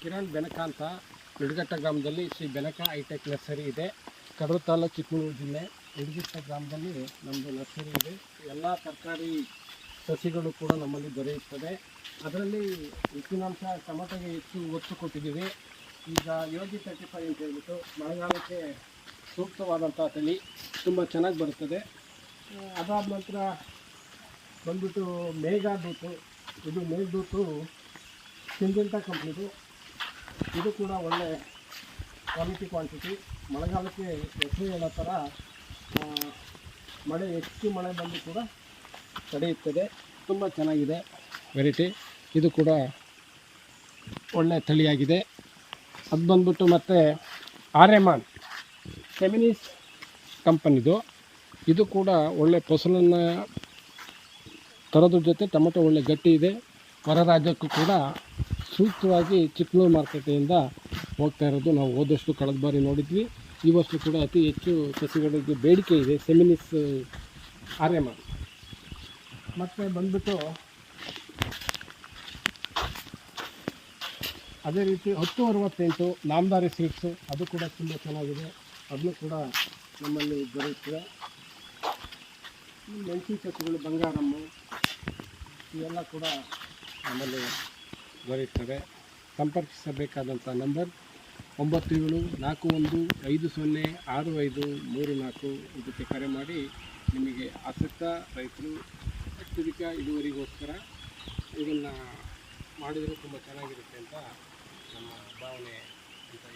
ಕಿರಣ್ ಬೆನಕ ಅಂತ ನಿಡಘಟ್ಟ ಗ್ರಾಮದಲ್ಲಿ Shri Benaka high tech nursery ಇದೆ. ಕಡೂರು ತಾಲೂಕು ಚಿಕ್ಕಮಗಳೂರು ಜಿಲ್ಲೆ ನಿಡಘಟ್ಟ ಗ್ರಾಮದಲ್ಲಿ ನಮ್ಮದು ನರ್ಸರಿ ಇದೆ. ಎಲ್ಲ ತರಕಾರಿ ಸಸಿಗಳು ಕೂಡ ನಮ್ಮಲ್ಲಿ ದೊರೆಯುತ್ತದೆ. ಅದರಲ್ಲಿ ಹೆಚ್ಚಿನಾಂಶ ಟೊಮೆಟೊಗೆ ಹೆಚ್ಚು ಒತ್ತು ಕೊಟ್ಟಿದ್ದೀವಿ. ಈಗ ಯೋಗಿ ತರ್ಟಿ ಫೈವ್ ಅಂತ ಹೇಳ್ಬಿಟ್ಟು ಮಳೆಗಾಲಕ್ಕೆ ಸೂಕ್ತವಾದಂಥ ತಳಿ ತುಂಬ ಚೆನ್ನಾಗಿ ಬರುತ್ತದೆ. ಅದಾದ ನಂತರ ಬಂದ್ಬಿಟ್ಟು ಮೇಘದೂತು. ಇದು ಮೇಘದೂತು ಸಿಂಜಂಟ ಕಂಪ್ನಿದು ಇದು ಕೂಡ ಒಳ್ಳೆ ಕ್ವಾಲಿಟಿ ಕ್ವಾಂಟಿಟಿ ಮಳೆಗಾಲಕ್ಕೆ ಹೆಸರು ಹೇಳೋ ಥರ ಮಳೆ, ಹೆಚ್ಚು ಮಳೆ ಬಂದು ಕೂಡ ತಡೆಯುತ್ತದೆ. ತುಂಬ ಚೆನ್ನಾಗಿದೆ ವೆರೈಟಿ ಇದು ಕೂಡ ಒಳ್ಳೆ ತಳಿಯಾಗಿದೆ. ಅದು ಬಂದ್ಬಿಟ್ಟು ಮತ್ತು ಆರ್ಯಮಾನ್ ಸೆಮಿನೀಸ್ ಕಂಪನಿದು. ಇದು ಕೂಡ ಒಳ್ಳೆ ಫಸಲನ್ನು ತರೋದ್ರ ಜೊತೆ ಟೊಮೆಟೊ ಒಳ್ಳೆ ಗಟ್ಟಿ ಇದೆ. ಹೊರ ರಾಜ್ಯಕ್ಕೂ ಕೂಡ ಸೂಕ್ತವಾಗಿ ಚಿಕ್ಕಮಗಳೂರು ಮಾರುಕಟ್ಟೆಯಿಂದ ಹೋಗ್ತಾ ಇರೋದು ನಾವು ಹೋದಷ್ಟು ಕಳೆದ ಬಾರಿ ನೋಡಿದ್ವಿ. ಈ ವರ್ಷ ಕೂಡ ಅತಿ ಹೆಚ್ಚು ಸಸಿಗಳಿಗೆ ಬೇಡಿಕೆ ಇದೆ, ಸೆಮಿನಿಸ್ ಆರ್ಯಮ ಮತ್ತು ಬಂದ್ಬಿಟ್ಟು ಅದೇ ರೀತಿ ಹತ್ತು ಅರವತ್ತೆಂಟು ನಾಮದಾರಿ ಸ್ವೀಟ್ಸು ಅದು ಕೂಡ ತುಂಬ ಚೆನ್ನಾಗಿದೆ. ಅದನ್ನು ಕೂಡ ನಮ್ಮಲ್ಲಿ ದೊರೆಯುತ್ತದೆ ಮೆಣಸಿನ ಸಸಿಗಳು ಬಂಗಾರಮ್ಮು, ಇವೆಲ್ಲ ಕೂಡ ನಮ್ಮಲ್ಲಿ ದೊರೆಯುತ್ತವೆ. ಸಂಪರ್ಕಿಸಬೇಕಾದಂಥ ನಂಬರ್ ಒಂಬತ್ತು ಏಳು ನಾಲ್ಕು ಒಂದು ಐದು ಸೊನ್ನೆ ಆರು ಐದು ಮೂರು ನಾಲ್ಕು ಇದಕ್ಕೆ ಕರೆ ಮಾಡಿ ನಿಮಗೆ ಆಸಕ್ತ ರೈತರು ಅತ್ಯಧಿಕ ಇಳುವರಿಗೋಸ್ಕರ ಇದನ್ನು ಮಾಡಿದರೆ ತುಂಬ ಚೆನ್ನಾಗಿರುತ್ತೆ ಅಂತ ನಮ್ಮ ಭಾವನೆ ಅಂತ